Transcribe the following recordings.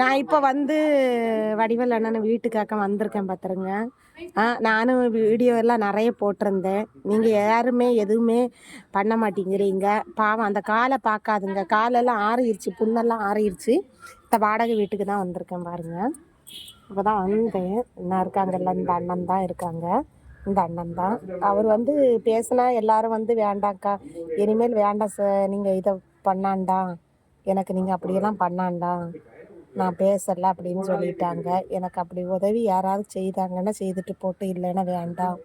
நான் இப்போ வந்து வடிவல் அண்ணன் வீட்டுக்காக்க வந்திருக்கேன் பார்த்துருங்க நானும் வீடியோ எல்லாம் நிறைய போட்டிருந்தேன். நீங்கள் யாருமே எதுவுமே பண்ண மாட்டேங்கிறீங்க. பாவம் அந்த காலை பார்க்காதுங்க. காலெல்லாம் ஆறிடுச்சு புண்ணெல்லாம் ஆறிடுச்சு இந்த வாடகை வீட்டுக்கு தான் வந்திருக்கேன் பாருங்க. இப்போ தான் வந்தேன். என்ன இருக்காங்கல்ல இந்த அண்ணன் தான் இருக்காங்க. இந்த அண்ணன் தான். அவர் வந்து பேசினா எல்லாரும் வந்து வேண்டாம்க்கா. இனிமேல் வேண்டாம் சார். நீங்கள் இதை பண்ணாண்டா. எனக்கு நீங்கள் அப்படியெல்லாம் பண்ணாண்டா. நான் பேசலை அப்படின்னு சொல்லிட்டாங்க. எனக்கு அப்படி உதவி யாராவது செய்தாங்கன்னா செய்துட்டு போட்டு இல்லைன்னா வேண்டாம்.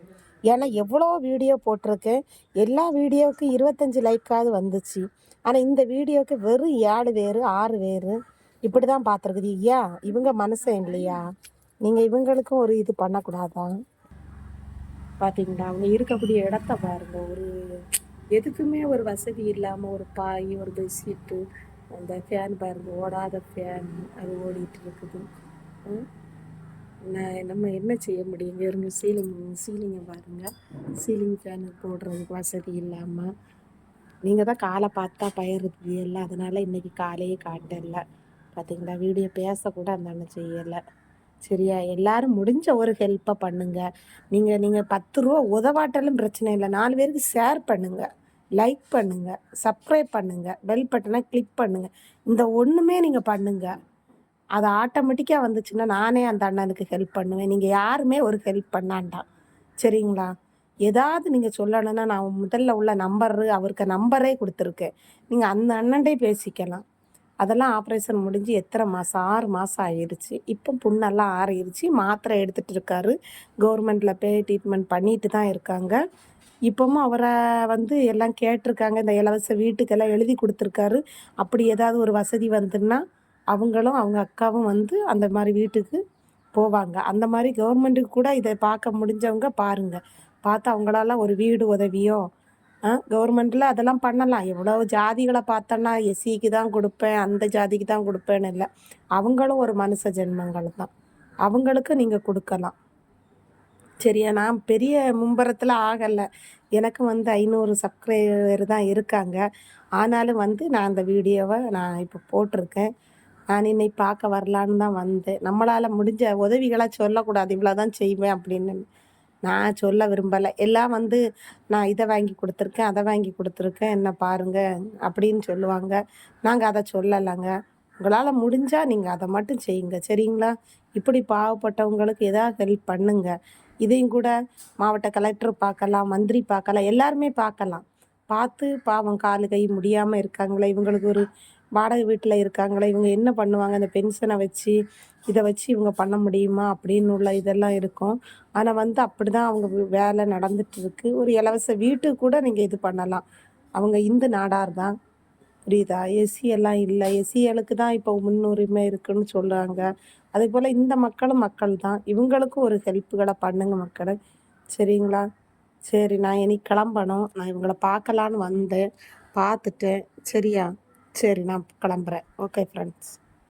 ஏன்னா எவ்வளோ வீடியோ போட்டிருக்கேன். எல்லா வீடியோவுக்கும் இருபத்தஞ்சி லைக்காவது வந்துச்சு. ஆனால் இந்த வீடியோவுக்கு வெறும் ஏழு பேர் ஆறு பேர் இப்படி தான் பார்த்துருக்குது. ஐயா இவங்க மனுஷன் இல்லையா? நீங்கள் இவங்களுக்கும் ஒரு இது பண்ணக்கூடாதா? பார்த்தீங்களா அவங்க இருக்கக்கூடிய இடத்த பாருங்க. ஒரு எதுக்குமே ஒரு வசதி இல்லாமல் ஒரு பாய் ஒரு பெட்ஷீட்டு அந்த ஃபேன் பாருங்க ஓடாத ஃபேன் அது ஓடிட்டு இருக்குது. நான் நம்ம என்ன செய்ய முடியும்? வெறும் சீலிங் சீலிங்கை பாருங்கள் சீலிங் ஃபேன் போடுறதுக்கு வசதி இல்லாமல் நீங்கள் தான் காலை பார்த்தா பயிறுது இல்லை. அதனால் இன்றைக்கி காலையே காட்டல. பார்த்தீங்களா வீடியோ பேசக்கூட அந்த அண்ணன் செய்யலை. சரியா? எல்லாரும் முடிஞ்ச ஒரு ஹெல்ப்பை பண்ணுங்கள் நீங்கள் நீங்கள் பத்து ரூபா உதவாட்டாலும் பிரச்சனை இல்லை. நாலு பேருக்கு ஷேர் பண்ணுங்கள் லைக் பண்ணுங்க. சப்ஸ்கிரைப் பண்ணுங்க. பெல் பட்டனை கிளிக் பண்ணுங்க. இந்த ஒன்றுமே நீங்கள் பண்ணுங்க. அது ஆட்டோமேட்டிக்காக வந்துச்சுன்னா நானே அந்த அண்ணனுக்கு ஹெல்ப் பண்ணுவேன். நீங்கள் யாருமே ஒரு ஹெல்ப் பண்ணாண்டாம். சரிங்களா? ஏதாவது நீங்கள் சொல்லணும்னா நான் முதல்ல உள்ள நம்பரு அவருக்கு நம்பரே கொடுத்துருக்கேன். நீங்கள் அந்த அண்ணன்டே பேசிக்கலாம். அதெல்லாம் ஆப்ரேஷன் முடிஞ்சு எத்தனை மாதம் ஆறு மாதம் ஆயிடுச்சு இப்போ புண்ணெல்லாம் ஆறிடுச்சு மாத்திரை எடுத்துகிட்டு இருக்காரு. கவர்மெண்ட்டில் போய் ட்ரீட்மெண்ட் பண்ணிட்டு தான் இருக்காங்க. இப்போவும் அவரை வந்து எல்லாம் கேட்டிருக்காங்க. இந்த இலவச வீட்டுக்கெல்லாம் எழுதி கொடுத்துருக்காரு. அப்படி ஏதாவது ஒரு வசதி வந்துன்னா அவங்களும் அவங்க அக்காவும் வந்து அந்த மாதிரி வீட்டுக்கு போவாங்க. அந்த மாதிரி கவர்மெண்ட்டுக்கு கூட இதை பார்க்க முடிஞ்சவங்க பாருங்க. பார்த்து அவங்களால ஒரு வீடு உதவியோ கவர்மெண்ட்டில் அதெல்லாம் பண்ணலாம். எவ்வளோ ஜாதிகளை பார்த்தோன்னா எஸ்சிக்கு தான் கொடுப்பேன் அந்த ஜாதிக்கு தான் கொடுப்பேன்னு இல்லை. அவங்களும் ஒரு மனுஷ ஜென்மங்கள் தான். அவங்களுக்கு நீங்கள் கொடுக்கலாம். சரியா நான் பெரிய மும்பரத்தில் ஆகலை. எனக்கு வந்து ஐநூறு சப்ஸ்கிரைபர் தான் இருக்காங்க. ஆனாலும் வந்து நான் அந்த வீடியோவை நான் இப்போ போட்டிருக்கேன். நான் இன்னைக்கு பார்க்க வரலான்னு தான் வந்தேன். நம்மளால் முடிஞ்ச உதவிகளாக சொல்லக்கூடாது. இவ்வளோ தான் செய்வேன் அப்படின்னு நான் சொல்ல விரும்பலை. எல்லாம் வந்து நான் இதை வாங்கி கொடுத்துருக்கேன் அதை வாங்கி கொடுத்துருக்கேன். என்ன பாருங்கள் அப்படின்னு சொல்லுவாங்க. நாங்கள் அதை சொல்லலைங்க. உங்களால் முடிஞ்சால் நீங்கள் அதை மட்டும் செய்யுங்க. சரிங்களா? இப்படி பாவப்பட்டவங்களுக்கு எதாவது ஹெல்ப் பண்ணுங்கள் இதையும் கூட மாவட்ட கலெக்டர் பார்க்கலாம் மந்திரி பார்க்கலாம் எல்லாருமே பார்க்கலாம். பார்த்து பாவம் காலு கை முடியாமல் இருக்காங்களே இவங்களுக்கு ஒரு வாடகை வீட்டில் இருக்காங்களே இவங்க என்ன பண்ணுவாங்க? அந்த பென்ஷனை வச்சு இதை வச்சு இவங்க பண்ண முடியுமா? அப்படின்னு உள்ள இதெல்லாம் இருக்கும். ஆனால் வந்து அப்படி தான் அவங்க வேலை நடந்துட்டு இருக்கு ஒரு இலவச வீட்டுக்கு கூட நீங்கள் இது பண்ணலாம். அவங்க இந்து நாடார் தான். புரியுதா? எஸ்சி எல்லாம் இல்லை. எஸ்சிஎலுக்கு தான் இப்போ முன்னுரிமை இருக்குன்னு சொல்கிறாங்க அதே போல் இந்த மக்களும் மக்கள் தான் இவங்களுக்கும் ஒரு ஹெல்ப்புகளை பண்ணுங்க மக்களை. சரிங்களா? சரி நான் இனி கிளம்பணும். நான் இவங்களை பார்க்கலான்னு வந்தேன் பார்த்துட்டேன் சரியா? சரி நான் கிளம்புறேன். Okay friends